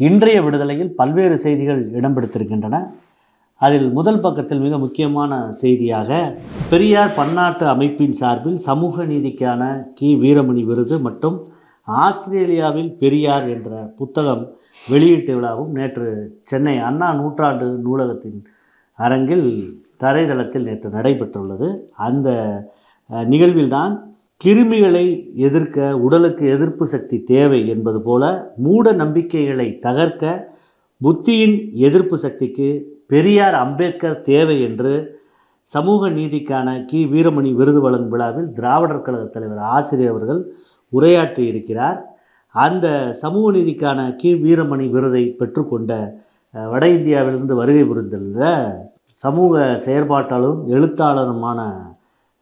இன்றைய விடுதலையில் பல்வேறு செய்திகள் இடம் பிடித்திருக்கின்றன அதில் முதல் பக்கத்தில் மிக முக்கியமான செய்தியாக பெரியார் பன்னாட்டு அமைப்பின் சார்பில் சமூக நீதிக்கான கி. வீரமணி விருது மற்றும் ஆஸ்திரேலியாவில் பெரியார் என்ற புத்தகம் வெளியீட்டு விழாவும் நேற்று சென்னை அண்ணா நூற்றாண்டு நூலகத்தின் அரங்கில் தரைதளத்தில் நேற்று நடைபெற்றுள்ளது. அந்த நிகழ்வில்தான் கிருமிகளை எதிர்க்க உடலுக்கு எதிர்ப்பு சக்தி தேவை என்பது போல மூட நம்பிக்கைகளை தகர்க்க புத்தியின் எதிர்ப்பு சக்திக்கு பெரியார் அம்பேத்கர் தேவை என்று சமூக நீதிக்கான கி. வீரமணி விருது வழங்கும் விழாவில் திராவிடர் கழக தலைவர் ஆசிரியர் அவர்கள் உரையாற்றி இருக்கிறார் அந்த சமூக நீதிக்கான கி. வீரமணி விருதை பெற்றுக்கொண்ட வட இந்தியாவிலிருந்து வருகை புரிந்திருந்த சமூக செயற்பாட்டாளரும் எழுத்தாளருமான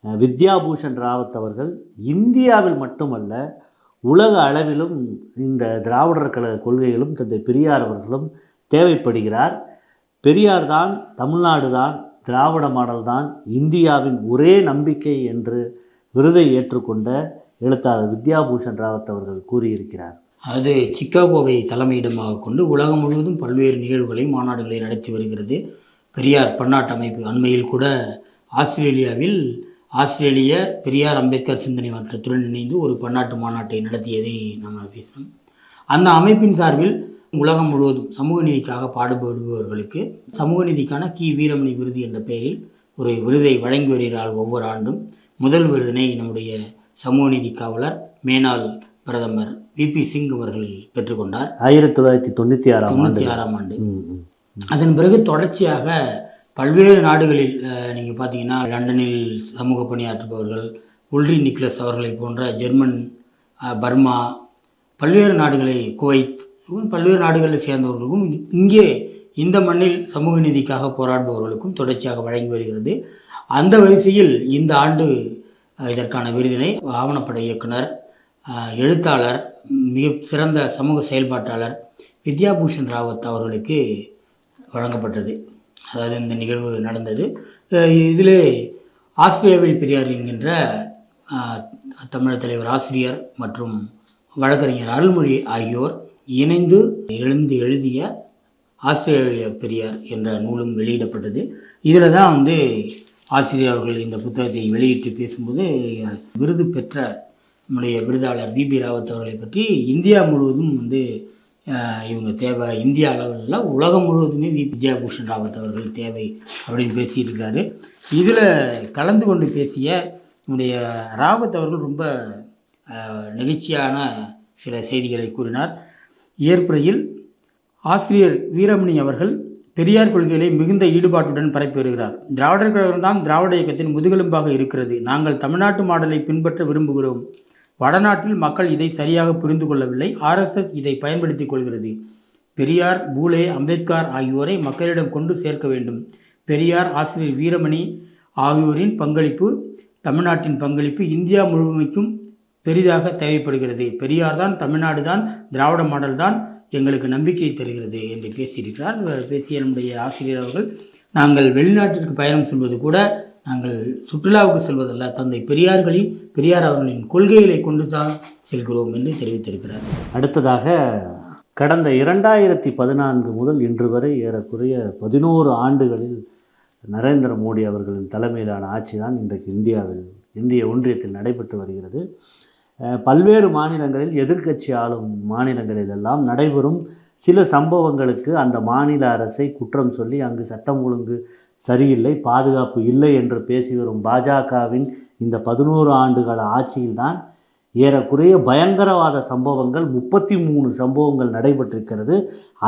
வித்யாபூஷன் ராவத் அவர்கள் இந்தியாவில் மட்டுமல்ல உலக அளவிலும் இந்த திராவிடர் கழக கொள்கைகளும் தந்தை பெரியார் அவர்களும் தேவைப்படுகிறார். பெரியார் தான் தமிழ்நாடு தான் திராவிட மாடல் தான் இந்தியாவின் ஒரே நம்பிக்கை என்று விருதை ஏற்றுக்கொண்ட எழுத்தாளர் வித்யாபூஷன் ராவத் அவர்கள் கூறியிருக்கிறார். அது சிக்காகோவை தலைமையிடமாக கொண்டு உலகம் முழுவதும் பல்வேறு நிகழ்வுகளை மாநாடுகளை நடத்தி வருகிறது. பெரியார் பன்னாட்டு அமைப்பு அண்மையில் கூட ஆஸ்திரேலியாவில் ஆஸ்திரேலிய பெரியார் அம்பேத்கர் சிந்தனை மாற்றத்துடன் இணைந்து ஒரு பன்னாட்டு மாநாட்டை நடத்தியதை நம்ம பேசணும் அந்த அமைப்பின் சார்பில் உலகம் முழுவதும் சமூக நீதிக்காக பாடுபடுபவர்களுக்கு சமூக நீதிக்கான கி. வீரமணி விருது என்ற பெயரில் ஒரு விருதை வழங்கி வருகிறார்கள் ஒவ்வொரு ஆண்டும். முதல் விருதினை நம்முடைய சமூக நீதி காவலர் மேனாள் பிரதமர் விபி சிங் அவர்கள் பெற்றுக்கொண்டார் ஆயிரத்தி தொள்ளாயிரத்தி தொண்ணூற்றி ஆறாம் தொண்ணூற்றி ஆறாம் ஆண்டு. அதன் பிறகு தொடர்ச்சியாக பல்வேறு நாடுகளில் நீங்கள் பார்த்தீங்கன்னா லண்டனில் சமூக பணியாற்றுபவர்கள் உல்ரி நிக்லஸ் அவர்களை போன்ற ஜெர்மன் பர்மா பல்வேறு நாடுகளை குவைத் பல்வேறு நாடுகளை சேர்ந்தவர்களுக்கும் இங்கே இந்த மண்ணில் சமூக நீதிக்காக போராடுபவர்களுக்கும் தொடர்ச்சியாக வழங்கி வருகிறது. அந்த வரிசையில் இந்த ஆண்டு இதற்கான விருதினை ஆவணப்பட இயக்குனர் எழுத்தாளர் மிக சிறந்த சமூக செயல்பாட்டாளர் வித்யாபூஷன் ராவத் அவர்களுக்கு வழங்கப்பட்டது. அதாவது இந்த நிகழ்வு நடந்தது. இதில் இதிலே ஆஸ்திரேலியாவில் பெரியார் என்கின்ற தமிழர் தலைவர் ஆசிரியர் மற்றும் வழக்கறிஞர் அருள்மொழி ஆகியோர் இணைந்து எழுந்து எழுதிய ஆஸ்திரேலிய பெரியார் என்ற நூலும் வெளியிடப்பட்டது. இதில் தான் வந்து ஆசிரியர் அவர்கள் இந்த புத்தகத்தை வெளியிட்டு பேசும்போது விருது பெற்ற நம்முடைய விருதாளர் பிபி ராவத் அவர்களை பற்றி இந்தியா முழுவதும் வந்து இவங்க தேவை இந்திய அளவில் உலகம் முழுவதுமே வி. வித்யாபூஷன் ராவத் அவர்கள் தேவை அப்படின்னு பேசியிருக்காரு. இதில் கலந்து கொண்டு பேசிய நம்முடைய ராவத் அவர்கள் ரொம்ப நெகிழ்ச்சியான சில செய்திகளை கூறினார். ஏற்புரையில் ஆசிரியர் வீரமணி அவர்கள் பெரியார் கொள்கைகளை மிகுந்த ஈடுபாட்டுடன் பரப்பி வருகிறார். திராவிடர் கழகம்தான் திராவிட இயக்கத்தின் முதுகெலும்பாக இருக்கிறது. நாங்கள் தமிழ்நாட்டு மாடலை பின்பற்ற விரும்புகிறோம். வடநாட்டில் மக்கள் இதை சரியாக புரிந்து கொள்ளவில்லை. ஆர்எஸ்எஸ் இதை பயன்படுத்திக் கொள்கிறது. பெரியார் பூலே அம்பேத்கர் ஆகியோரை மக்களிடம் கொண்டு சேர்க்க வேண்டும். பெரியார் ஆசிரியர் வீரமணி ஆகியோரின் பங்களிப்பு தமிழ்நாட்டின் பங்களிப்பு இந்தியா முழுமைக்கும் பெரிதாக தேவைப்படுகிறது. பெரியார் தான் தமிழ்நாடு தான் திராவிட மாடல் தான் எங்களுக்கு நம்பிக்கை தருகிறது என்று பேசியிருக்கிறார். பேசிய நம்முடைய ஆசிரியர் அவர்கள் நாங்கள் வெளிநாட்டிற்கு பயணம் செல்வது கூட நாங்கள் சுற்றுலாவுக்கு செல்வதல்ல. தந்தை பெரியார்களின் பெரியார் அவர்களின் கொள்கைகளை கொண்டு தான் செல்கிறோம் என்று தெரிவித்திருக்கிறார். அடுத்ததாக கடந்த இரண்டாயிரத்தி பதினான்கு முதல் இன்று வரை ஏறக்குறைய பதினோரு ஆண்டுகளில் நரேந்திர மோடி அவர்களின் தலைமையிலான ஆட்சி தான் இன்றைக்கு இந்தியாவில் இந்திய ஒன்றியத்தில் நடைபெற்று வருகிறது. பல்வேறு மாநிலங்களில் எதிர்க்கட்சி ஆளும் மாநிலங்களில் எல்லாம் நடைபெறும் சில சம்பவங்களுக்கு அந்த மாநில அரசை குற்றம் சொல்லி அங்கு சட்டம் ஒழுங்கு சரியில்லை பாதுகாப்பு இல்லை என்று பேசி வரும் பாஜகவின் இந்த பதினோரு ஆண்டுகால ஆட்சியில்தான் ஏறக்குறைய பயங்கரவாத சம்பவங்கள் முப்பத்தி மூணு சம்பவங்கள் நடைபெற்றிருக்கிறது.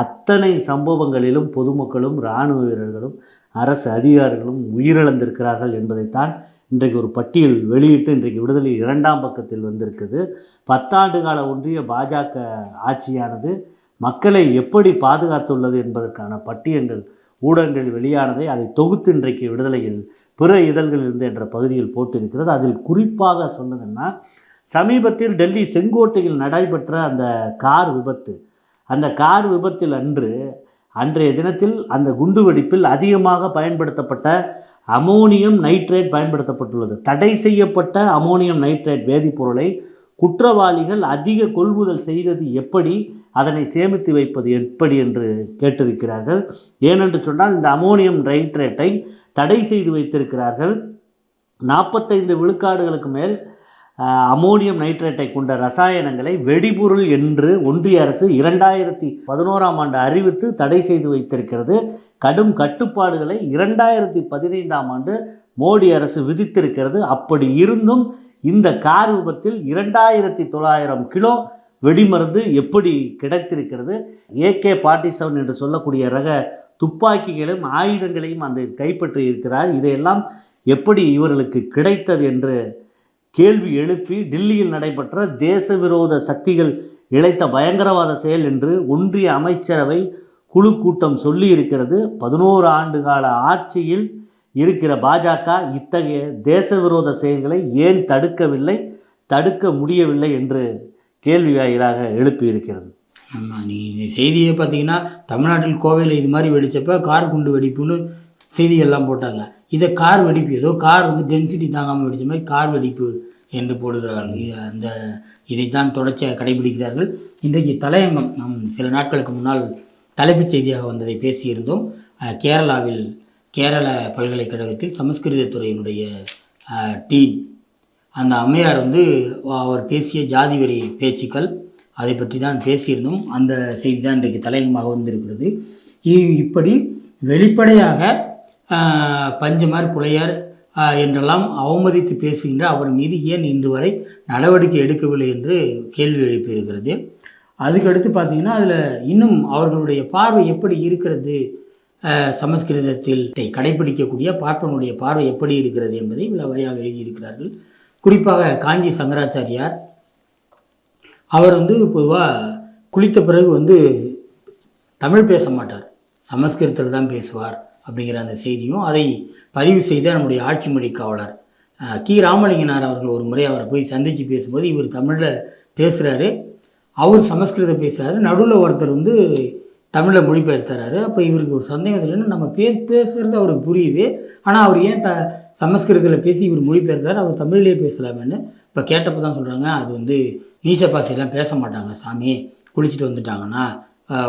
அத்தனை சம்பவங்களிலும் பொதுமக்களும் இராணுவ வீரர்களும் அரசு அதிகாரிகளும் உயிரிழந்திருக்கிறார்கள் என்பதைத்தான் இன்றைக்கு ஒரு பட்டியல் வெளியிட்டு இன்றைக்கு விடுதலை இரண்டாம் பக்கத்தில் வந்திருக்குது. பத்தாண்டு கால ஒன்றிய பாஜக ஆட்சியானது மக்களை எப்படி பாதுகாத்துள்ளது என்பதற்கான பட்டியங்கள் ஊடகங்கள் வெளியானதை அதை தொகுத்து இன்றைக்கு விடுதலையில் பிற இதழ்களிலிருந்து என்ற பகுதியில் போட்டிருக்கிறது. அதில் குறிப்பாக சொன்னதுன்னா சமீபத்தில் டெல்லி செங்கோட்டையில் நடைபெற்ற அந்த கார் விபத்து. அந்த கார் விபத்தில் அன்று அன்றைய தினத்தில் அந்த குண்டுவெடிப்பில் அதிகமாக பயன்படுத்தப்பட்ட அமோனியம் நைட்ரேட் பயன்படுத்தப்பட்டுள்ளது. தடை செய்யப்பட்ட அமோனியம் நைட்ரேட் வேதிப்பொருளை குற்றவாளிகள் அதிக கொள்முதல் செய்தது எப்படி அதனை சேமித்து வைப்பது எப்படி என்று கேட்டிருக்கிறார்கள். ஏனென்று சொன்னால் இந்த அமோனியம் நைட்ரேட்டை தடை செய்து வைத்திருக்கிறார்கள். நாற்பத்தைந்து விழுக்காடுகளுக்கு மேல் அமோனியம் நைட்ரேட்டை கொண்ட ரசாயனங்களை வெடிபொருள் என்று ஒன்றிய அரசு இரண்டாயிரத்தி பதினோராம் ஆண்டு அறிவித்து தடை செய்து வைத்திருக்கிறது. கடும் கட்டுப்பாடுகளை இரண்டாயிரத்தி பதினைந்தாம் ஆண்டு மோடி அரசு விதித்திருக்கிறது. அப்படி இருந்தும் இந்த கார் விபத்தில் இரண்டாயிரத்தி தொள்ளாயிரம் கிலோ வெடிமருந்து எப்படி கிடைத்திருக்கிறது? ஏகே ஃபார்ட்டி செவன் என்று சொல்லக்கூடிய ரக துப்பாக்கிகளையும் ஆயுதங்களையும் அந்த கைப்பற்றி இருக்கிறார். இதையெல்லாம் எப்படி இவர்களுக்கு கிடைத்தது என்று கேள்வி எழுப்பி டில்லியில் நடைபெற்ற தேச விரோத சக்திகள் இழைத்த பயங்கரவாத செயல் என்று ஒன்றிய அமைச்சரவை குழு கூட்டம் சொல்லி இருக்கிறது பதினோரு ஆண்டு கால ஆட்சியில் இருக்கிற பாஜக இத்தகைய தேச விரோத செயல்களை ஏன் தடுக்கவில்லை தடுக்க முடியவில்லை என்று கேள்வி வாயிலாக எழுப்பியிருக்கிறது. ஆமாம் நீ இந்த செய்தியை பார்த்தீங்கன்னா தமிழ்நாட்டில் கோவையில் இது மாதிரி வெடித்தப்போ கார் குண்டு வெடிப்புன்னு செய்திகள்லாம் போட்டாங்க. இதை கார் வெடிப்பு ஏதோ கார் வந்து டென்சிட்டி தாங்காமல் வெடித்த மாதிரி கார் வெடிப்பு என்று போடுகிறார்கள். அந்த இதைத்தான் தொடர்ச்சியாக கடைபிடிக்கிறார்கள். இன்றைக்கு தலையங்கம் நாம் சில நாட்களுக்கு முன்னால் தலைப்புச் செய்தியாக வந்ததை பேசியிருந்தோம். கேரளாவில் கேரள பல்கலைக்கழகத்தில் சமஸ்கிருத துறையினுடைய அந்த அம்மையார் வந்து அவர் பேசிய ஜாதி வரி பேச்சுக்கள் அதை பற்றி தான் பேசியிருந்தோம். அந்த செய்தி தான் இன்றைக்கு தலையங்கமாக வந்திருக்கிறது. இப்படி வெளிப்படையாக பஞ்சமார் புலையார் என்றெல்லாம் அவமதித்து பேசுகின்ற அவர் மீது ஏன் இன்று வரை நடவடிக்கை எடுக்கவில்லை என்று கேள்வி எழுப்பியிருக்கிறது அதுக்கடுத்து பார்த்தீங்கன்னா அதில் இன்னும் அவர்களுடைய பார்வை எப்படி இருக்கிறது? சமஸ்கிருதத்தில் கடைபிடிக்கக்கூடிய பார்ப்பனுடைய பார்வை எப்படி இருக்கிறது என்பதை விளவையாக எழுதியிருக்கிறார்கள். குறிப்பாக காஞ்சி சங்கராச்சாரியார் அவர் வந்து பொதுவாக குளித்த பிறகு வந்து தமிழ் பேச மாட்டார். சமஸ்கிருதத்தில் தான் பேசுவார் அப்படிங்கிற அந்த செய்தியும் அதை பதிவு செய்த நம்முடைய ஆட்சி மொழி காவலர் கி. ராமலிங்கனார் அவர்கள் ஒரு முறை அவரை போய் சந்தித்து பேசும்போது இவர் தமிழில் பேசுகிறாரு அவர் சமஸ்கிருதம் பேசுகிறாரு நடுவில் ஒருத்தர் வந்து தமிழில் மொழிபெயர்த்துறாரு அப்போ இவருக்கு ஒரு சந்தேகம் இல்லைன்னு நம்ம பே பேசுகிறது அவருக்கு புரியுது. ஆனால் அவர் ஏன் த சமஸ்கிருதத்தில் பேசி இவர் மொழிபெயர்த்தார் அவர் தமிழ்லேயே பேசலாமேன்னு இப்போ கேட்டப்போ தான் சொல்கிறாங்க அது வந்து நீச பாசையெல்லாம் பேச மாட்டாங்க சாமி. குளிச்சுட்டு வந்துட்டாங்கன்னா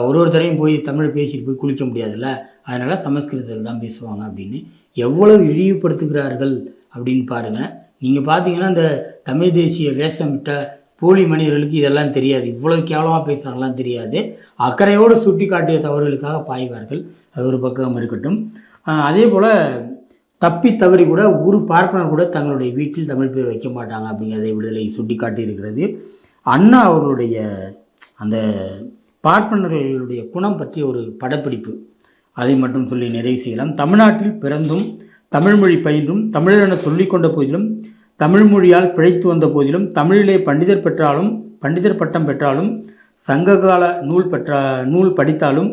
ஒரு ஒருத்தரையும் போய் தமிழ் பேசிட்டு போய் குளிக்க முடியாதுல்ல? அதனால் சமஸ்கிருதத்தில் தான் பேசுவாங்க அப்படின்னு எவ்வளவு இழிவுபடுத்துகிறார்கள் அப்படின்னு பாருங்கள் நீங்கள் பார்த்தீங்கன்னா இந்த தமிழ் தேசிய வேஷமிட்ட போலி மனிதர்களுக்கு இதெல்லாம் தெரியாது. இவ்வளோ கேவலமாக பேசுகிறாங்கலாம் தெரியாது. அக்கறையோடு சுட்டி காட்டிய தவறுகளுக்காக பாய்வார்கள். அது ஒரு பக்கம் இருக்கட்டும். அதே போல் தப்பி தவறி கூட ஒரு பார்ப்பனர் கூட தங்களுடைய வீட்டில் தமிழ் பேர் வைக்க மாட்டாங்க அப்படிங்கிறதை விடுதலை சுட்டி காட்டியிருக்கிறது அண்ணா அவர்களுடைய அந்த பார்ப்பனர்களுடைய குணம் பற்றிய ஒரு படப்பிடிப்பு. அதை மட்டும் சொல்லி நிறைவு செய்யலாம். தமிழ்நாட்டில் பிறந்தும் தமிழ்மொழி பயின்றும் தமிழரென சொல்லிக்கொண்ட போதிலும் தமிழ் மொழியால் பிழைத்து வந்த போதிலும் தமிழிலே பண்டிதர் பெற்றாலும் பண்டிதர் பட்டம் பெற்றாலும் சங்ககால நூல் பெற்ற நூல் படித்தாலும்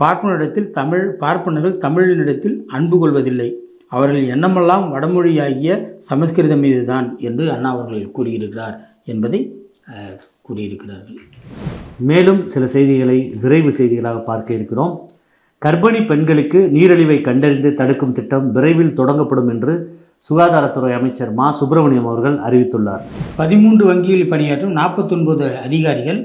பார்ப்பனிடத்தில் தமிழ் பார்ப்பனர்கள் தமிழினிடத்தில் அன்பு கொள்வதில்லை. அவர்கள் எண்ணமெல்லாம் வடமொழியாகிய சமஸ்கிருதம் மீதுதான் என்று அண்ணா அவர்கள் கூறியிருக்கிறார் என்பதை கூறியிருக்கிறார்கள். மேலும் சில செய்திகளை விரைவு செய்திகளாக பார்க்க இருக்கிறோம். கர்ப்பிணி பெண்களுக்கு நீரிழிவை கண்டறிந்து தடுக்கும் திட்டம் விரைவில் தொடங்கப்படும் என்று சுகாதாரத்துறை அமைச்சர் மா. சுப்பிரமணியம் அவர்கள் அறிவித்துள்ளார். பதிமூன்று வங்கிகளில் பணியாற்றும் நாற்பத்தொன்பது அதிகாரிகள்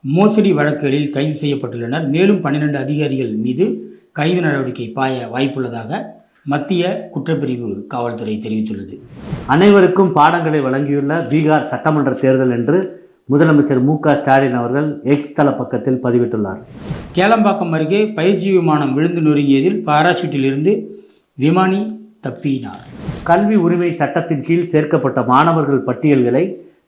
மோசடி வழக்குகளில் கைது செய்யப்பட்டுள்ளனர். மேலும் பன்னிரண்டு அதிகாரிகள் மீது கைது நடவடிக்கை பாய வாய்ப்புள்ளதாக மத்திய குற்றப்பிரிவு காவல்துறை தெரிவித்துள்ளது. அனைவருக்கும் பாடங்களை வழங்கியுள்ள பீகார் சட்டமன்ற தேர்தல் என்று முதலமைச்சர் மு. க. ஸ்டாலின் அவர்கள் எக்ஸ் தள பக்கத்தில் பதிவிட்டுள்ளார். கேளம்பாக்கம் அருகே பயிற்சி விமானம் விழுந்து நொறுங்கியதில் பாராசூட்டிலிருந்து விமானி தப்பினார். கல்வி உரிமை சட்டத்தின் கீழ் சேர்க்கப்பட்ட மாணவர்கள் பட்டியல்களை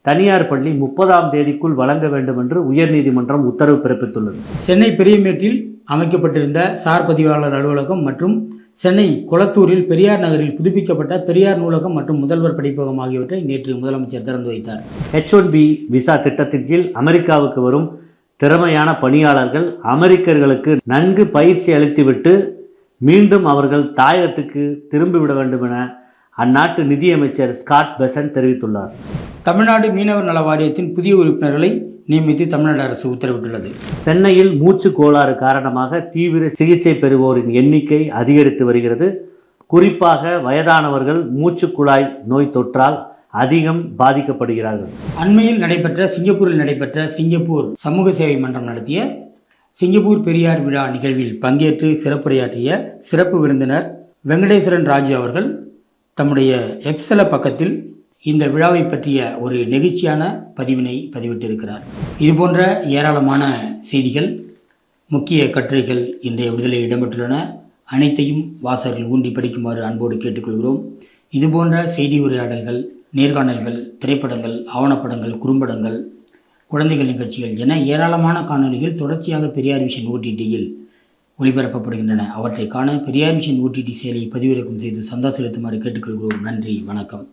தனியார் பள்ளி முப்பதாம் தேதிக்குள் வழங்க வேண்டும் என்று உயர்நீதிமன்றம் உத்தரவு பிறப்பித்துள்ளது. சென்னை பெரியமேட்டில் அமைக்கப்பட்டிருந்த சார் பதிவாளர் அலுவலகம் மற்றும் சென்னை கொளத்தூரில் பெரியார் நகரில் புதுப்பிக்கப்பட்ட பெரியார் நூலகம் மற்றும் முதல்வர் படிப்பகம் ஆகியவற்றை நேற்று முதலமைச்சர் திறந்து வைத்தார். ஹெச் ஒன் பி விசா திட்டத்தின் கீழ் அமெரிக்காவுக்கு வரும் திறமையான பணியாளர்கள் அமெரிக்கர்களுக்கு நன்கு பயிற்சி அளித்துவிட்டு மீண்டும் அவர்கள் தாயகத்துக்கு திரும்பிவிட வேண்டும் என அந்நாட்டு நிதியமைச்சர் ஸ்காட் பெசன் தெரிவித்துள்ளார். தமிழ்நாடு மீனவர் நல வாரியத்தின் புதிய உறுப்பினர்களை நியமித்து தமிழ்நாடு அரசு உத்தரவிட்டுள்ளது. சென்னையில் மூச்சு கோளாறு காரணமாக தீவிர சிகிச்சை பெறுவோரின் எண்ணிக்கை அதிகரித்து வருகிறது. குறிப்பாக வயதானவர்கள் மூச்சுக்குழாய் நோய் தொற்றால் அதிகம் பாதிக்கப்படுகிறார்கள். அண்மையில் நடைபெற்ற சிங்கப்பூரில் நடைபெற்ற சிங்கப்பூர் சமூக சேவை மன்றம் நடத்திய சிங்கப்பூர் பெரியார் விழா நிகழ்வில் பங்கேற்று சிறப்புரையாற்றிய சிறப்பு விருந்தினர் வெங்கடேஸ்வரன் ராஜு அவர்கள் தம்முடைய எக்ஸல பக்கத்தில் இந்த விழாவை பற்றிய ஒரு நெகிழ்ச்சியான பதிவினை பதிவிட்டிருக்கிறார். இதுபோன்ற ஏராளமான செய்திகள் முக்கிய கட்டுரைகள் இன்றைய விடுதலையில் இடம்பெற்றுள்ளன. அனைத்தையும் வாசகர்கள் ஊண்டி படிக்குமாறு அன்போடு கேட்டுக்கொள்கிறோம். இதுபோன்ற செய்தி உரையாடல்கள் நேர்காணல்கள் திரைப்படங்கள் ஆவணப்படங்கள் குறும்படங்கள் குழந்தைகள் நிகழ்ச்சிகள் என ஏராளமான காணொளிகள் தொடர்ச்சியாக பெரியார் விஷன் ஓடிடியில் ஒளிபரப்பப்படுகின்றன. அவற்றை காண பெரியார் விஷன் ஓடிடி செயலியை பதிவிறக்கம் செய்து சந்தா செலுத்துமாறு கேட்டுக்கொள்கிறோம். நன்றி. வணக்கம்.